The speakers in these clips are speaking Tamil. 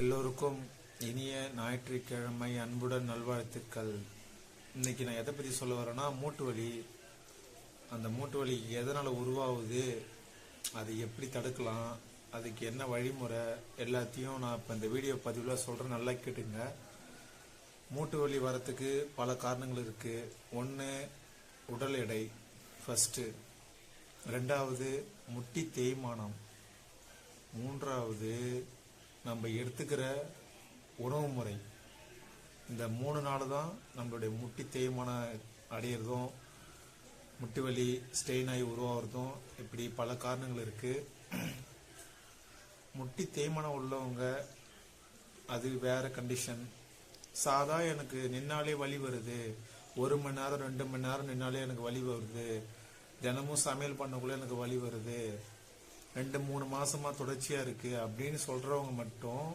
எல்லோருக்கும் இனிய ஞாயிற்றுக்கிழமை அன்புடன் நல்வாழ்த்துக்கள். இன்னைக்கு நான் எதை பற்றி சொல்ல வரேன்னா மூட்டு வலி. அந்த மூட்டு வலி எதனால் உருவாகுது அது எப்படி தடுக்கலாம் அதுக்கு என்ன வழிமுறை எல்லாத்தையும் நான் இப்போ இந்த வீடியோ பதிவில் சொல்கிறேன் நல்லா கேட்டுங்க. மூட்டு வலி வரத்துக்கு பல காரணங்கள் இருக்குது ஒன்று உடல் எடை ஃபஸ்ட்டு ரெண்டாவது முட்டி தேய்மானம். மூன்றாவது நம்ம எடுத்துக்கிற உணவு முறை. இந்த மூணு நாள் தான் நம்மளுடைய முட்டி தேய்மானம் அடையிறதும் முட்டி வலி ஸ்ட்ரெயின் ஆகி உருவாகிறதும் இப்படி பல காரணங்கள் இருக்குது முட்டி தேய்மானம் உள்ளவங்க அது வேறு கண்டிஷன் சாதா எனக்கு நின்னாலே வலி வருது. ஒரு மணி நேரம் ரெண்டு மணி நேரம் நின்னாலே எனக்கு வலி வருது. தினமும் சமையல் பண்ணக்குள்ளே எனக்கு வலி வருது. ரெண்டு மூணு மாசமா தொடர்ச்சியா இருக்கு அப்படின்னு சொல்றவங்க மட்டும்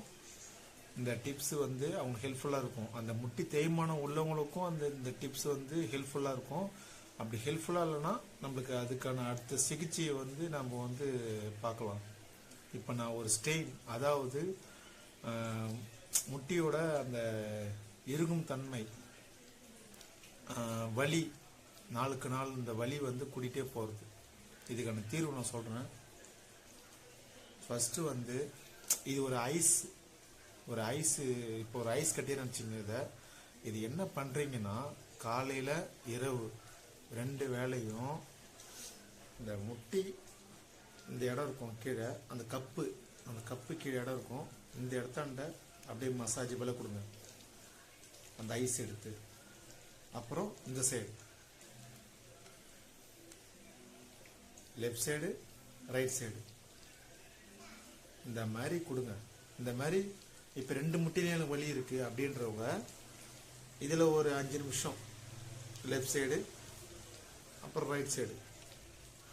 இந்த டிப்ஸ் வந்து அவங்க ஹெல்ப்ஃபுல்லா இருக்கும். அந்த முட்டி தேய்மானம் உள்ளவங்களுக்கும் அந்த இந்த டிப்ஸ் வந்து ஹெல்ப்ஃபுல்லா இருக்கும். அப்படி ஹெல்ப்ஃபுல்லா இல்லைன்னா நம்மளுக்கு அதுக்கான அடுத்த சிகிச்சையை வந்து நம்ம வந்து பார்க்கலாம். இப்போ நான் ஒரு ஸ்டெயின் அதாவது முட்டியோட அந்த இறுகும் தன்மை வலி நாளுக்கு நாள் இந்த வலி வந்து கூட்டிகிட்டே போகிறது இதுக்கான தீர்வு நான் சொல்கிறேன் ஃபஸ்ட்டு வந்து இது ஒரு ஐஸ் ஒரு ஐஸு இப்போ ஒரு ஐஸ் கட்டியே நினச்சிங்க இதை. இது என்ன பண்ணுறீங்கன்னா காலையில் இரவு ரெண்டு வேளையும் இந்த முட்டி இந்த இடம் இருக்கும் கீழே அந்த கப்பு அந்த கப்பு கீழே இடம் இருக்கும். இந்த இடத்தாண்ட அப்படியே மசாஜ் போல கொடுங்க. அந்த ஐஸ் எடுத்து. அப்புறம் இந்த side left side right side இந்த மாதிரி கொடுங்க. இந்த மாதிரி இப்போ ரெண்டு முட்டிலையும் எனக்கு வலி இருக்குது அப்படின்றவங்க இதில் ஒரு அஞ்சு நிமிஷம். லெஃப்ட் சைடு அப்புறம் ரைட் சைடு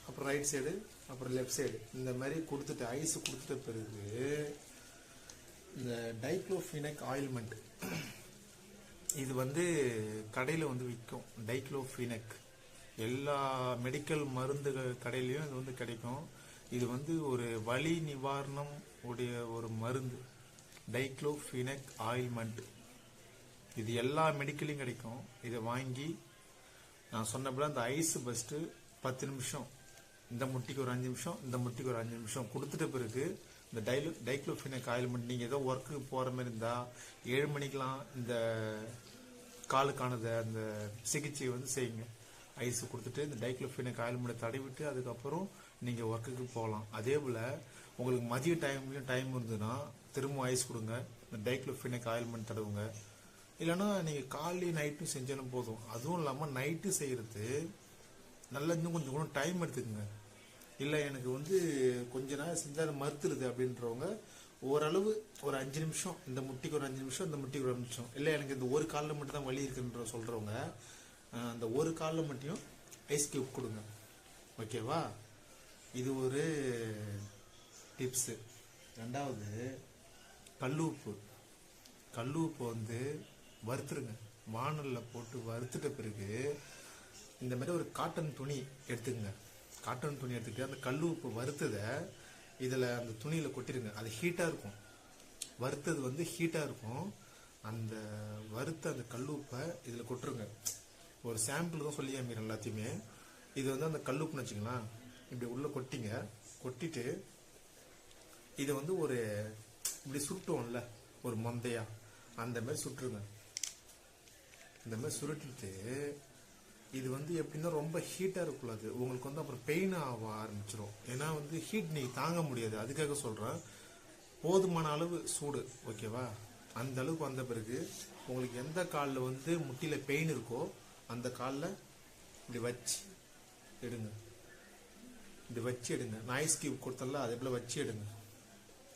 அப்புறம் ரைட் சைடு அப்புறம் லெஃப்ட் சைடு இந்த மாதிரி கொடுத்துட்டு ஐஸ் கொடுத்துட்ட பிறகு இந்த டைக்ளோஃபினக் ஆயில்மெண்ட் இது வந்து கடையில் வந்து விற்கும். டைக்ளோஃபினக் எல்லா மெடிக்கல் மருந்து கடையிலையும் இது வந்து கிடைக்கும். இது வந்து ஒரு வலி நிவாரணம் உடைய ஒரு மருந்து. டைக்ளோஃபினக் ஆயில்மெண்ட் இது எல்லா மெடிக்கலையும் கிடைக்கும். இதை வாங்கி நான் சொன்னப்பல அந்த ஐஸ் ஃபஸ்ட்டு பத்து நிமிஷம் இந்த முட்டிக்கு ஒரு அஞ்சு நிமிஷம் இந்த முட்டிக்கு ஒரு அஞ்சு நிமிஷம் கொடுத்துட்ட பிறகு இந்த டைலோ டைக்ளோஃபினக் ஆயில்மெண்ட் நீங்கள் ஏதோ ஒர்க்குக்கு போகிற மாதிரி இருந்தால் ஏழு மணிக்கெலாம் இந்த காலுக்கானதை அந்த சிகிச்சையை வந்து செய்யுங்க. ஐஸ் கொடுத்துட்டு இந்த டைக்ளோஃபினக் ஆயில்மெண்ட்டை தடவிட்டு அதுக்கப்புறம் நீங்கள் ஒர்க்குக்கு போகலாம். அதே போல் உங்களுக்கு மதிய டைம்லையும் டைம் இருந்ததுன்னா திரும்ப ஐஸ் கொடுங்க. இந்த டைக்ளோஃபினக் ஆயில்மெண்ட் தடவுங்க. இல்லைன்னா நீங்கள் காலையும் நைட்டும் செஞ்சாலும் போதும். அதுவும் இல்லாமல் நைட்டு செய்கிறது நல்லா இன்னும் கொஞ்சம் கூட டைம் எடுத்துக்கங்க. இல்லை எனக்கு வந்து கொஞ்ச நேரம் செஞ்சால் மறுத்துருது அப்படின்றவங்க ஓரளவு ஒரு அஞ்சு நிமிஷம் இந்த முட்டிக்கு ஒரு அஞ்சு நிமிஷம் இந்த முட்டிக்கு ஒரு அஞ்சு நிமிஷம். இல்லை எனக்கு இந்த ஒரு காலில் மட்டும் தான் வலி இருக்குன்ற சொல்கிறவங்க அந்த ஒரு காலில் மட்டும் ஐஸ் கியூப் கொடுங்க. ஓகேவா? இது ஒரு டிப்ஸு ரெண்டாவது கல்லுப்பு கல்லுப்பு வந்து வறுத்துருங்க. வானலில் போட்டு வறுத்துட்ட பிறகு இந்த மாதிரி ஒரு காட்டன் துணி எடுத்துக்கங்க. காட்டன் துணி எடுத்துக்கிட்டு அந்த கல் உப்பு வறுத்ததை இதில் அந்த துணியில் கொட்டிடுங்க. அது ஹீட்டாக இருக்கும். வறுத்தது வந்து ஹீட்டாக இருக்கும். அந்த வறுத்த அந்த கல் உப்பை இதில் கொட்டுருங்க. ஒரு சாம்பிள் தான் சொல்லி காமிக்கிறேன் எல்லாத்தையுமே. இது வந்து அந்த கல் உப்புன்னு வச்சுக்கலாம் இப்படி உள்ளே கொட்டிங்க கொட்டிட்டு இதை வந்து ஒரு இப்படி சுட்டோம்ல ஒரு மந்தையா அந்த மாதிரி சுட்டுருங்க. இந்த மாதிரி சுருட்டிட்டு இது வந்து எப்படின்னா ரொம்ப ஹீட்டாக இருக்கக்கூடாது உங்களுக்கு வந்து அப்புறம் பெயின் ஆக ஆரம்பிச்சிடும் ஏன்னா வந்து ஹீட் நீ தாங்க முடியாது. அதுக்காக சொல்கிறேன் போதுமான அளவு சூடு ஓகேவா அந்த அளவுக்கு வந்த பிறகு உங்களுக்கு எந்த காலில் வந்து முட்டியில் பெயின் இருக்கோ அந்த காலில் இப்படி வச்சு எடுங்க. இது வச்சு எடுங்க. நாய்ஸ் கியூப் கொடுத்தல அதே போல் வச்சு எடுங்க.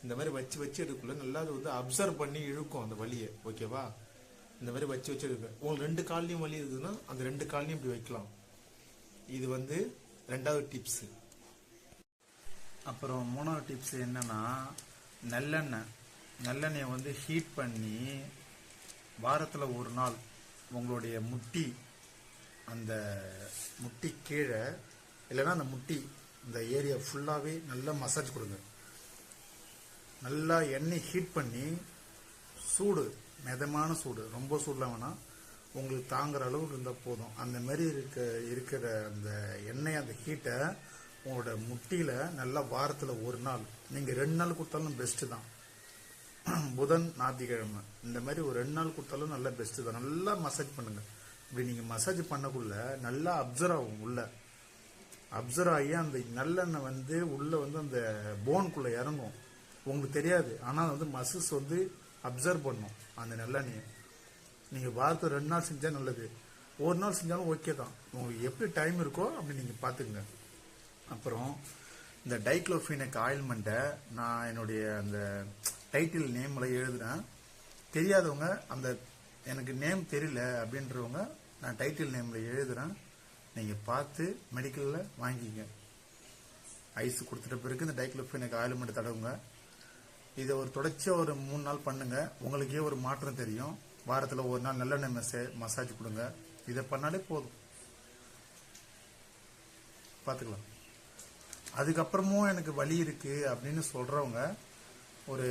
இந்த மாதிரி வச்சு வச்சு எடுக்கல நல்லா அது வந்து அப்சர்வ் பண்ணி இழுக்கும் அந்த வலியை. ஓகேவா இந்த மாதிரி வச்சு வச்சு எடுங்க. உங்களுக்கு ரெண்டு கால்லையும் வலி இருக்குதுன்னா அந்த ரெண்டு கால்லையும் இப்படி வைக்கலாம். இது வந்து ரெண்டாவது டிப்ஸு அப்புறம் மூணாவது டிப்ஸ் என்னன்னா நல்லெண்ணெய். நல்லெண்ணெயை வந்து ஹீட் பண்ணி வாரத்தில் ஒரு நாள் உங்களுடைய முட்டி அந்த முட்டி கீழே இல்லைன்னா அந்த முட்டி இந்த ஏரியா ஃபுல்லாகவே நல்லா மசாஜ் கொடுங்க. நல்லா எண்ணெய் ஹீட் பண்ணி சூடு மிதமான சூடு ரொம்ப சூடெலாம் வேணாம் உங்களுக்கு தாங்குற அளவுக்கு இருந்தால் போதும். அந்த மாதிரி இருக்க இருக்கிற அந்த எண்ணெய் அந்த ஹீட்டை உங்களோட முட்டியில் நல்லா வாரத்தில் ஒரு நாள் நீங்கள் ரெண்டு நாள் கொடுத்தாலும் பெஸ்ட்டு தான். புதன் ஞாயிற்றுக்கிழமை இந்த மாதிரி ஒரு ரெண்டு நாள் கொடுத்தாலும் நல்லா பெஸ்ட்டு தான். நல்லா மசாஜ் பண்ணுங்கள் இப்படி நீங்கள் மசாஜ் பண்ணக்குள்ள நல்லா அப்சர்வ் ஆகும் உள்ளே. அப்சர்வ் ஆகி அந்த நல்லெண்ணெய் வந்து உள்ள வந்து அந்த போனுக்குள்ள இறங்கும். உங்களுக்கு தெரியாது. ஆனால் வந்து மசில்ஸ் வந்து அப்சர்வ் பண்ணும் அந்த நல்லெண்ணெயை. நீங்கள் வாரத்தில் ரெண்டு நாள் செஞ்சால் நல்லது. ஒரு நாள் செஞ்சாலும் ஓகே தான். உங்களுக்கு எப்படி டைம் இருக்கோ அப்படி நீங்கள் பார்த்துக்குங்க அப்புறம் இந்த டைக்ளோஃபினக் ஆயில்மெண்ட்டை நான் என்னுடைய அந்த டைட்டில் நேமில் எழுதுனேன் தெரியாதவங்க அந்த எனக்கு நேம் தெரியல அப்படின்றவங்க நான் டைட்டில் நேமில் எழுதுறேன். நீங்கள் பார்த்து மெடிக்கலில் வாங்கிங்க. ஐஸ் கொடுத்துட்ட பிறகு இந்த டைக்ளோஃபினக் ஆயில்மெண்ட் தடவுங்க. இதை ஒரு தொடர்ச்சியாக ஒரு மூணு நாள் பண்ணுங்க. உங்களுக்கே ஒரு மாற்றம் தெரியும். வாரத்தில் ஒரு நாள் நல்லெண்ணெய் மெசே மசாஜ் கொடுங்க. இதை பண்ணாலே போதும். பார்த்துக்கலாம். அதுக்கப்புறமும் எனக்கு வலி இருக்குது அப்படின்னு சொல்கிறவங்க ஒரு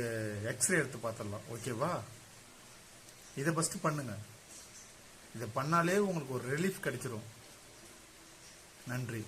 எக்ஸ்ரே எடுத்து பார்த்துடலாம். ஓகேவா இதை ஃபஸ்ட்டு பண்ணுங்க. இதை பண்ணாலே உங்களுக்கு ஒரு ரிலீஃப் கிடைச்சிரும். நன்றி.